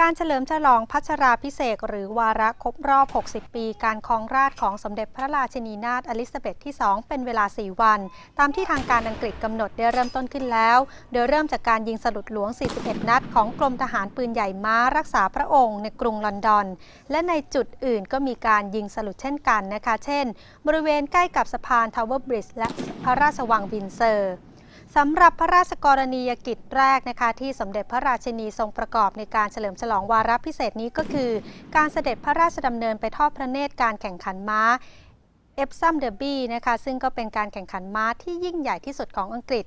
การเฉลิมฉลองพัชราพิเศษหรือวาระครบรอบ 60 ปี การครองราชของสมเด็จพระราชินีนาถอลิซาเบธที่ 2 เป็นเวลา 4 วัน ตามที่ทางการอังกฤษกำหนดได้เริ่มต้นขึ้นแล้ว โดยเริ่มจากการยิงสลุดหลวง 41 นัดของกรมทหารปืนใหญ่ม้ารักษาพระองค์ในกรุงลอนดอน และในจุดอื่นก็มีการยิงสลุดเช่นกันนะคะ เช่น บริเวณใกล้กับสะพานทาวเวอร์บริดจ์และพระราชวังวินเซอร์ สำหรับพระราชกรณียกิจแรกนะคะที่สมเด็จพระราชินีทรงประกอบในการเฉลิมฉลองวาระพิเศษนี้ก็คือ การเสด็จพระราชดำเนินไปทอดพระเนตรการแข่งขันม้าเอฟซัมเดอร์บี้นะคะซึ่งก็เป็นการแข่งขันม้าที่ยิ่งใหญ่ที่สุดของอังกฤษ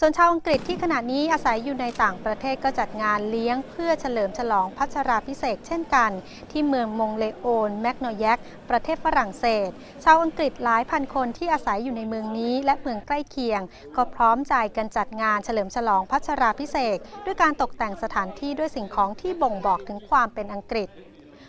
ส่วนชาวอังกฤษที่ขณะนี้อาศัยอยู่ในต่างประเทศก็จัดงานเลี้ยงเพื่อเฉลิมฉลองพัชราพิเศษเช่นกัน ที่เมืองมงเลโอนแมกโนยักประเทศฝรั่งเศส ชาวอังกฤษหลายพันคนที่อาศัยอยู่ในเมืองนี้ และเมืองใกล้เคียง ก็พร้อมใจกันจัดงานเฉลิมฉลองพัชราพิเศษด้วยการตกแต่งสถานที่ด้วยสิ่งของที่บ่งบอกถึงความเป็นอังกฤษ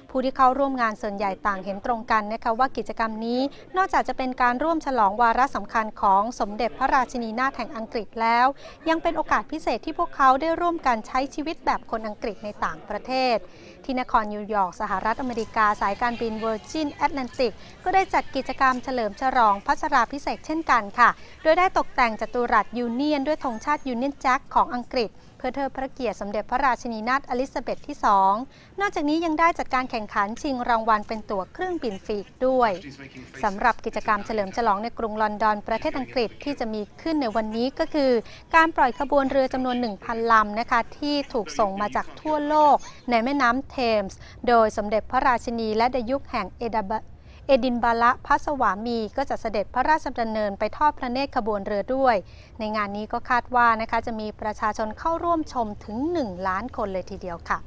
ผู้ที่เข้าร่วมงานส่วนใหญ่ต่างเห็นตรงกันนะคะว่ากิจกรรมนี้นอกจากจะเป็นการร่วมฉลองวาระสำคัญของสมเด็จพระราชินีนาถแห่งอังกฤษแล้ว ยังเป็นโอกาสพิเศษที่พวกเขาได้ร่วมกันใช้ชีวิตแบบคนอังกฤษในต่างประเทศ ที่นครนิวยอร์กสหรัฐอเมริกาสายการบิน Virgin Atlantic ก็ได้จัดกิจกรรมเฉลิมฉลองพัชราพิเศษเช่นกันค่ะ โดยได้ตกแต่งจัตุรัสยูเนียนด้วยธงชาติยูเนียนแจ็คของอังกฤษเพื่อเทิดพระเกียรติสมเด็จพระราชินีนาถอลิซาเบธที่ 2 นอกจากนี้ยังได้จัดการแข่งขันชิงรางวัลเป็นตั๋วเครื่องบินฟรีด้วยสำหรับกิจกรรมเฉลิมฉลองในกรุงลอนดอนประเทศอังกฤษที่จะมีขึ้นในวันนี้ก็คือ การปล่อยขบวนเรือจำนวน 1,000ลำนะคะที่ถูกส่งมาจากทั่วโลกในแม่น้ำเทมส์ โดยสมเด็จพระราชินีและดยุคแห่งเอดาบ เอดินบาละพระสวามีก็จะเสด็จพระราชดำเนินไปทอดพระเนตรขบวนเรือด้วย ในงานนี้ก็คาดว่านะคะจะมีประชาชนเข้าร่วมชมถึง 1 ล้านคนเลยทีเดียวค่ะ